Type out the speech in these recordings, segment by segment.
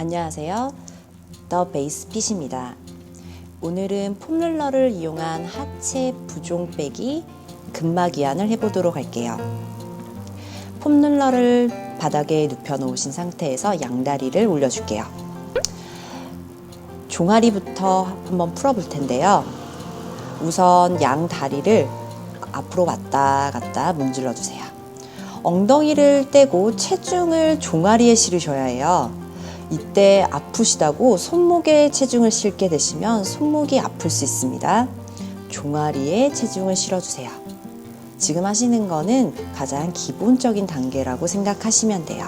안녕하세요. 더 베이스 핏입니다. 오늘은 폼롤러를 이용한 하체 부종 빼기 근막이완을 해보도록 할게요. 폼롤러를 바닥에 눕혀 놓으신 상태에서 양다리를 올려줄게요. 종아리부터 한번 풀어볼 텐데요. 우선 양 다리를 앞으로 왔다 갔다 문질러 주세요. 엉덩이를 떼고 체중을 종아리에 실으셔야 해요. 이때 아프시다고 손목에 체중을 실게 되시면 손목이 아플 수 있습니다. 종아리에 체중을 실어주세요. 지금 하시는 거는 가장 기본적인 단계라고 생각하시면 돼요.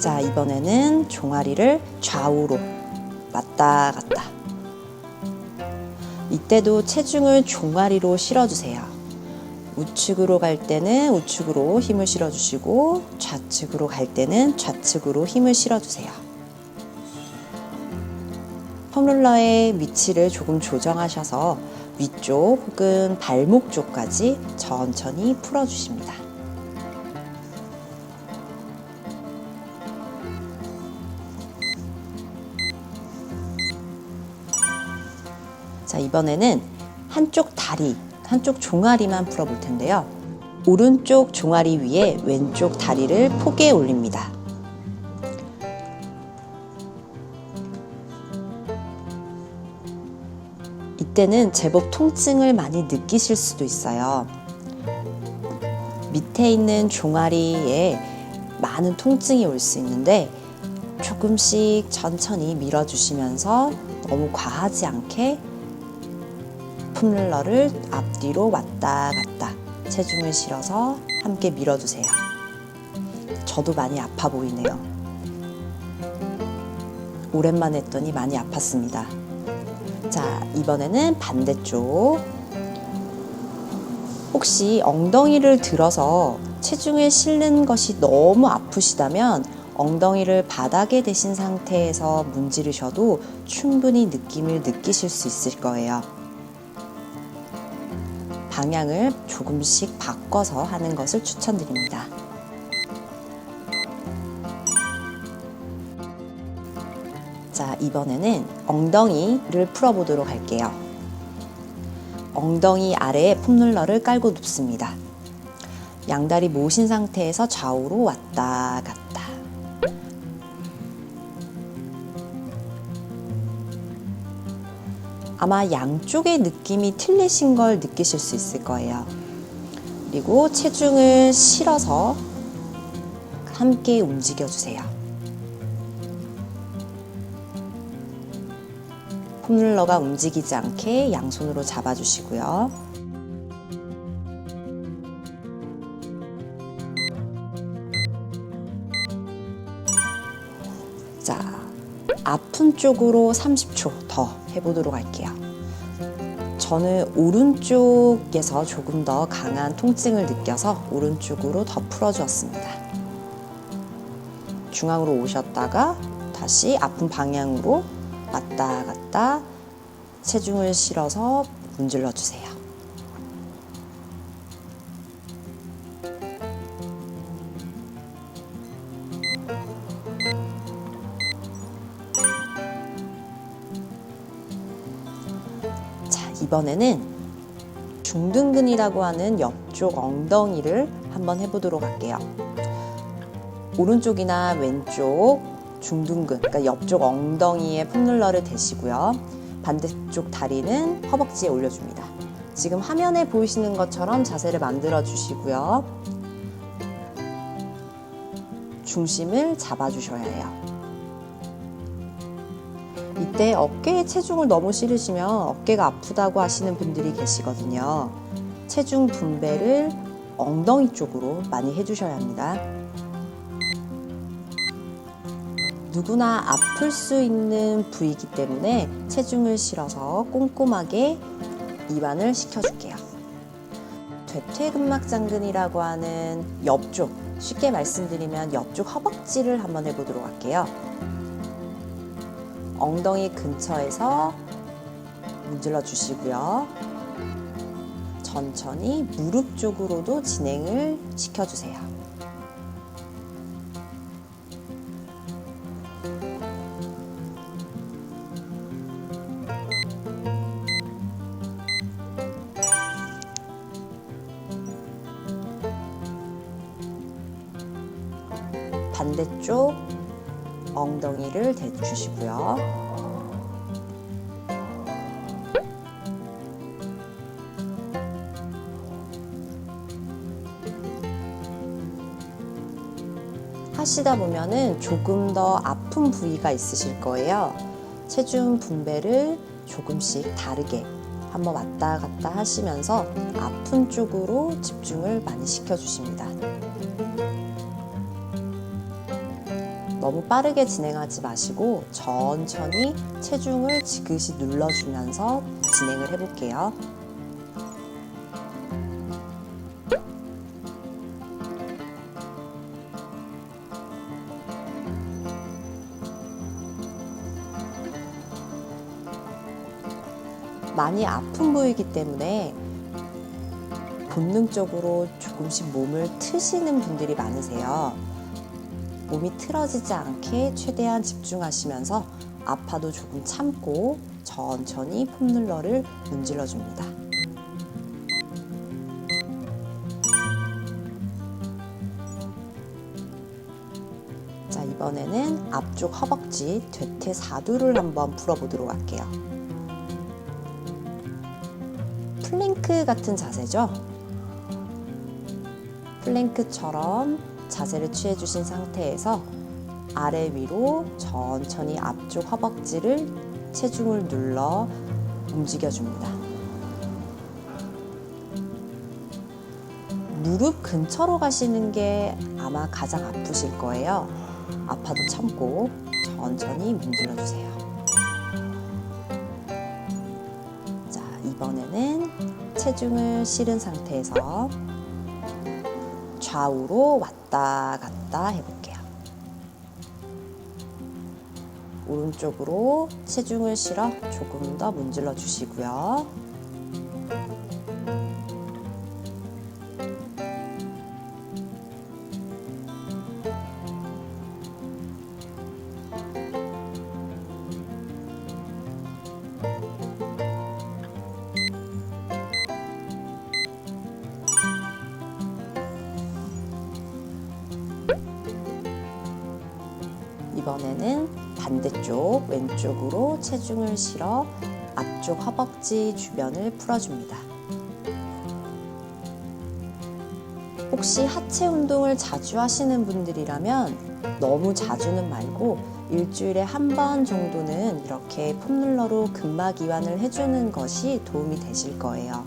자, 이번에는 종아리를 좌우로 왔다 갔다. 이때도 체중을 종아리로 실어주세요. 우측으로 갈 때는 우측으로 힘을 실어주시고 좌측으로 갈 때는 좌측으로 힘을 실어주세요. 폼롤러의 위치를 조금 조정하셔서 위쪽 혹은 발목 쪽까지 천천히 풀어주십니다. 자, 이번에는 한쪽 다리, 한쪽 종아리만 풀어볼 텐데요. 오른쪽 종아리 위에 왼쪽 다리를 포개 올립니다. 이때는 제법 통증을 많이 느끼실 수도 있어요. 밑에 있는 종아리에 많은 통증이 올 수 있는데 조금씩 천천히 밀어주시면서 너무 과하지 않게 폼롤러를 앞뒤로 왔다 갔다 체중을 실어서 함께 밀어주세요. 저도 많이 아파 보이네요. 오랜만에 했더니 많이 아팠습니다. 자, 이번에는 반대쪽. 혹시 엉덩이를 들어서 체중을 실는 것이 너무 아프시다면 엉덩이를 바닥에 대신 상태에서 문지르셔도 충분히 느낌을 느끼실 수 있을 거예요. 방향을 조금씩 바꿔서 하는 것을 추천드립니다. 자, 이번에는 엉덩이를 풀어보도록 할게요. 엉덩이 아래에 폼롤러를 깔고 눕습니다. 양다리 모신 상태에서 좌우로 왔다 갔다. 아마 양쪽의 느낌이 틀리신 걸 느끼실 수 있을 거예요. 그리고 체중을 실어서 함께 움직여 주세요. 폼롤러가 움직이지 않게 양손으로 잡아주시고요. 아픈 쪽으로 30초 더 해보도록 할게요. 저는 오른쪽에서 조금 더 강한 통증을 느껴서 오른쪽으로 더 풀어주었습니다. 중앙으로 오셨다가 다시 아픈 방향으로 왔다 갔다 체중을 실어서 문질러 주세요. 이번에는 중둔근이라고 하는 옆쪽 엉덩이를 한번 해보도록 할게요. 오른쪽이나 왼쪽 중둔근, 그러니까 옆쪽 엉덩이에 폼롤러를 대시고요. 반대쪽 다리는 허벅지에 올려줍니다. 지금 화면에 보이시는 것처럼 자세를 만들어 주시고요. 중심을 잡아주셔야 해요. 이때 어깨에 체중을 너무 실으시면 어깨가 아프다고 하시는 분들이 계시거든요. 체중 분배를 엉덩이 쪽으로 많이 해주셔야 합니다. 누구나 아플 수 있는 부위이기 때문에 체중을 실어서 꼼꼼하게 이완을 시켜줄게요. 퇴퇴근막 장근이라고 하는 옆쪽, 쉽게 말씀드리면 옆쪽 허벅지를 한번 해보도록 할게요. 엉덩이 근처에서 문질러 주시고요. 천천히 무릎 쪽으로도 진행을 시켜주세요. 반대쪽 엉덩이를 대주시고요. 하시다 보면은 조금 더 아픈 부위가 있으실 거예요. 체중 분배를 조금씩 다르게 한번 왔다 갔다 하시면서 아픈 쪽으로 집중을 많이 시켜주십니다. 너무 빠르게 진행하지 마시고 천천히 체중을 지그시 눌러주면서 진행을 해볼게요. 많이 아픈 부위이기 때문에 본능적으로 조금씩 몸을 트시는 분들이 많으세요. 몸이 틀어지지 않게 최대한 집중하시면서 아파도 조금 참고 천천히 폼롤러를 문질러 줍니다. 자, 이번에는 앞쪽 허벅지 대퇴사두를 한번 풀어보도록 할게요. 플랭크 같은 자세죠? 플랭크처럼 자세를 취해 주신 상태에서 아래 위로 천천히 앞쪽 허벅지를 체중을 눌러 움직여 줍니다. 무릎 근처로 가시는 게 아마 가장 아프실 거예요. 아파도 참고 천천히 문질러 주세요. 자, 이번에는 체중을 실은 상태에서 좌우로 왔다 갔다 해볼게요. 오른쪽으로 체중을 실어 조금 더 문질러 주시고요. 이번에는 반대쪽 왼쪽으로 체중을 실어 앞쪽 허벅지 주변을 풀어줍니다. 혹시 하체 운동을 자주 하시는 분들이라면 너무 자주는 말고 일주일에 한 번 정도는 이렇게 폼롤러로 근막 이완을 해주는 것이 도움이 되실 거예요.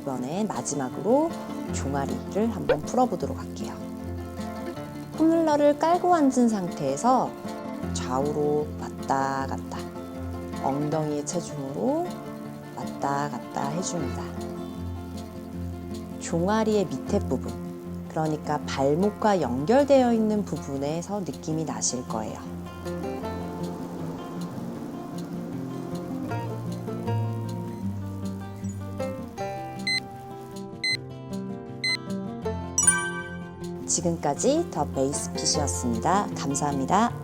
이번에 마지막으로 종아리를 한번 풀어보도록 할게요. 폼롤러를 깔고 앉은 상태에서 좌우로 왔다 갔다, 엉덩이의 체중으로 왔다 갔다 해줍니다. 종아리의 밑에 부분, 그러니까 발목과 연결되어 있는 부분에서 느낌이 나실 거예요. 지금까지 더 베이스핏이었습니다. 감사합니다.